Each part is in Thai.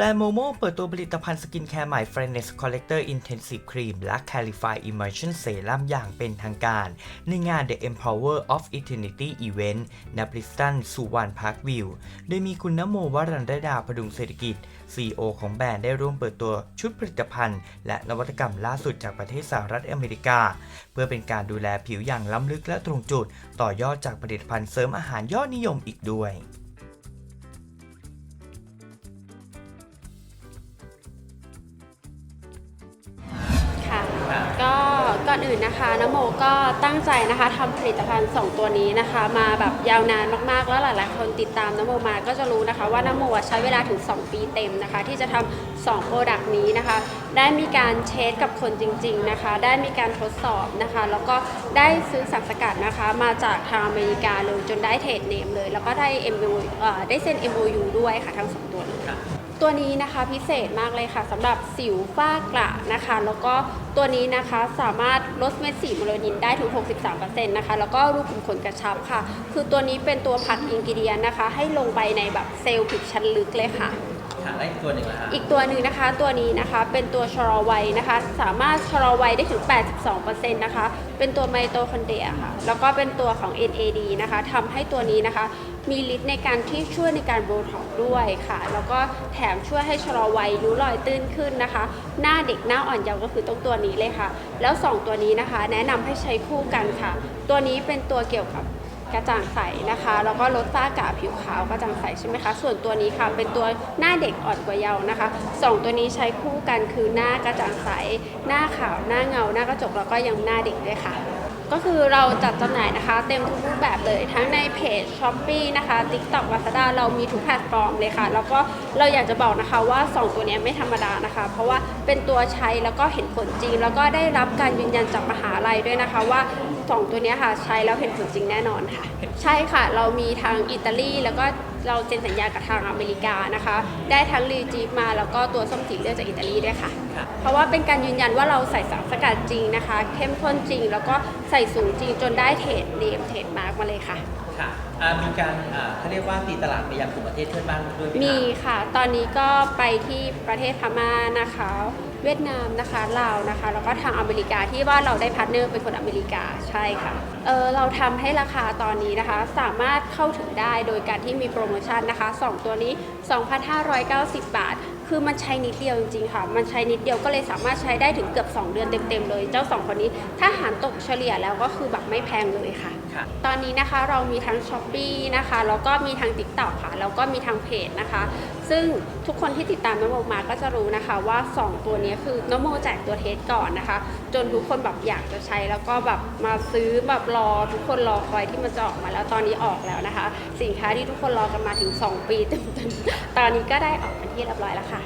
แบรนด์โมโมเปิดตัวผลิตภัณฑ์สกินแคร์ใหม่ f r e n e s Collector Intensive Cream และ Clarify Immersion Serum อย่างเป็นทางการ ในงาน The Empower of Eternity Event ณบริสตันสุวรรณพาร์ควิว โดยมีคุณนโมวรันดดาพดุงเศรษฐกิจ CEO ของแบรนด์ได้ร่วมเปิดตัวชุดผลิตภัณฑ์ และนวัตกรรมล่าสุดจากประเทศสหรัฐอเมริกา เพื่อเป็นการดูแลผิวอย่างล้ำลึกและตรงจุด ต่อยอดจากผลิตภัณฑ์เสริมอาหารยอดนิยมอีกด้วย อนอื่นนะคะนโมก็ตั้งใจนะคะทำผลิตภัณฑ์ 2 ตัวนี้นะคะ มาแบบยาวนานมากๆ แล้วหลายๆคนติดตามนโมมาก็จะรู้นะคะ ว่านโมใช้เวลาถึง 2 ปีเต็มนะคะ ที่จะทำ2โปรดักต์นี้นะคะ ได้มีการเทสกับคนจริง ๆนะคะ ได้มีการทดสอบนะคะ แล้วก็ได้ซื้อสารสกัดนะคะ มาจากทางอเมริกาเลยจนได้เทรดเนมเลย แล้วก็ได้ MOU เอ่อได้เซ็น MOU ด้วยค่ะทั้งสองตัวนี้ ตัวนี้นะคะพิเศษมากเลยค่ะสำหรับสิวฝ้ากระนะคะ แล้วก็ตัวนี้นะคะสามารถลดเม็ดสีเมลานินได้ถึง 63%นะคะแล้วก็รูขุมขนกระชับค่ะ คือตัวนี้เป็นตัวผัดอินกิเดียนนะคะ ให้ลงไปในแบบเซลล์ผิวชั้นลึกเลยค่ะค่ะและอีกตัวหนึ่งละฮะอีกตัวหนึ่งนะคะตัวนี้นะคะเป็นตัวชะลอวัยนะคะ สามารถชะลอวัยได้ถึง 82%นะคะ เป็นตัวไมโตคอนเดรียค่ะ แล้วก็เป็นตัวของ NAD นะคะทำให้ตัวนี้นะคะ มีฤทธิ์ในการที่ช่วยในการโบท็อกด้วยค่ะ แล้วก็แถมช่วยให้ชะลอวัยริ้วรอยตื้นขึ้นนะคะ หน้าเด็กหน้าอ่อนเยาว์ก็คือต้องตัวนี้เลยค่ะ แล้ว 2 ตัวนี้นะคะ แนะนำให้ใช้คู่กันค่ะ ตัวนี้เป็นตัวเกี่ยวกับกระจ่างใสนะคะ แล้วก็ลดฝ้ากระผิวขาวกระจ่างใสใช่ไหมคะ ส่วนตัวนี้ค่ะ เป็นตัวหน้าเด็กอ่อนกว่าเยาว์นะคะสองตัวนี้ใช้คู่กันคือหน้ากระจ่างใส หน้าขาว หน้าเงา หน้ากระจก แล้วก็ยังหน้าเด็กด้วยค่ะ ก็คือเราจัดจำหน่ายนะคะ เต็มทุกรูปแบบเลยทั้งในเพจ s h อ p e e นะคะ TikTok Lazada เรามีทุกแพลตฟอร์มเลยค่ะ แล้วก็เราอยากจะบอกนะคะว่า 2 ตัวนี้ไม่ธรรมดานะคะ เพราะว่าเป็นตัวใช้แล้วก็เห็นผลจริง แล้วก็ได้รับการยืนยันจากมหาลัยด้วยนะคะว่า 2 ตัวนี้ค่ะใช้แล้วเห็นผลจริงแน่นอนค่ะ ใช่ค่ะ เรามีทางอิตาลีแล้วก็เราเซ็นสัญญากับทางอเมริกานะคะ ได้ทั้งรีจีฟมาแล้วก็ตัวส้มสีเลือดจากอิตาลีด้วยค่ะค่ะ เพราะว่าเป็นการยืนยันว่าเราใส่สารสกัดจริงนะคะ เข้มข้นจริง แล้วก็ใส่สูงจริงจนได้เทรดเนมเทรดมาร์กมาเลยค่ะ ค่ะอ่ามีการอ่าเขาเรียกว่าตีตลาดไปยังกลุ่มประเทศเพื่อนบ้านด้วยไหมคะมีค่ะ ตอนนี้ก็ไปที่ประเทศพม่านะคะ เวียดนามนะคะลาวนะคะ แล้วก็ทางอเมริกาที่ว่าเราได้พาร์ทเนอร์เป็นคนอเมริกาใช่ค่ะเออเราทำให้ราคาตอนนี้นะคะ สามารถเข้าถึงได้โดยการที่มีโปรโมชั่นนะคะ 2 ตัวนี้ 2,590 บาท คือมันใช้นิดเดียวจริงๆค่ะ มันใช้นิดเดียวก็เลยสามารถใช้ได้ถึงเกือบ 2 เดือนเต็มๆเลย เจ้า 2 คนนี้ ถ้าหารตกเฉลี่ยแล้วก็คือแบบไม่แพงเลยค่ะ ค่ะ ตอนนี้นะคะเรามีทั้ง s h อ p e e นะคะแล้วก็มีทาง TikTok ค่ะแล้วก็มีทางเพจนะคะ ซึ่งทุกคนที่ติดตามน้องโมมาก็จะรู้นะคะว่า 2 ตัวนี้คือน้องโมแจกตัวเทสก่อนนะคะ จนทุกคนแบบอยากจะใช้แล้วก็แบบมาซื้อแบบรอทุกคนรอคอยที่มันจะออกมาแล้วตอนนี้ออกแล้วนะคะ สินค้าที่ทุกคนรอกันมาถึง 2 ปีเต็มๆตอนนี้ก็ได้ออกเป็นที่เรียบร้อยแล้วค่ะ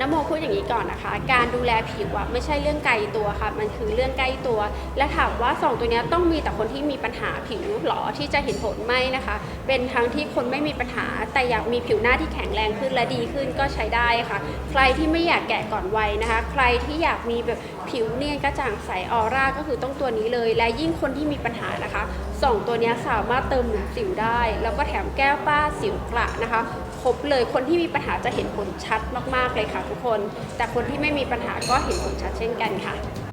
นโมพูดอย่างนี้ก่อนนะคะ การดูแลผิวอะไม่ใช่เรื่องไกลตัวค่ะ มันคือเรื่องใกล้ตัว และถามว่าสองตัวนี้ต้องมีแต่คนที่มีปัญหาผิวหรอที่จะเห็นผลไหมนะคะ เป็นทั้งที่คนไม่มีปัญหา แต่อยากมีผิวหน้าที่แข็งแรงขึ้นและดีขึ้นก็ใช้ได้ค่ะ ใครที่ไม่อยากแก่ก่อนวัยนะคะ ใครที่อยากมีแบบผิวเนียนกระจ่างใสออร่าก็คือต้องตัวนี้เลย และยิ่งคนที่มีปัญหานะคะสองตัวนี้สามารถเติมหนุนสิวได้ แล้วก็แถมแก้วป้าสิวกระนะคะครบเลยคนที่มีปัญหาจะเห็นผลชัดมากๆเลยค่ะทุกคน แต่คนที่ไม่มีปัญหาก็เห็นผลชัดเช่นกันค่ะ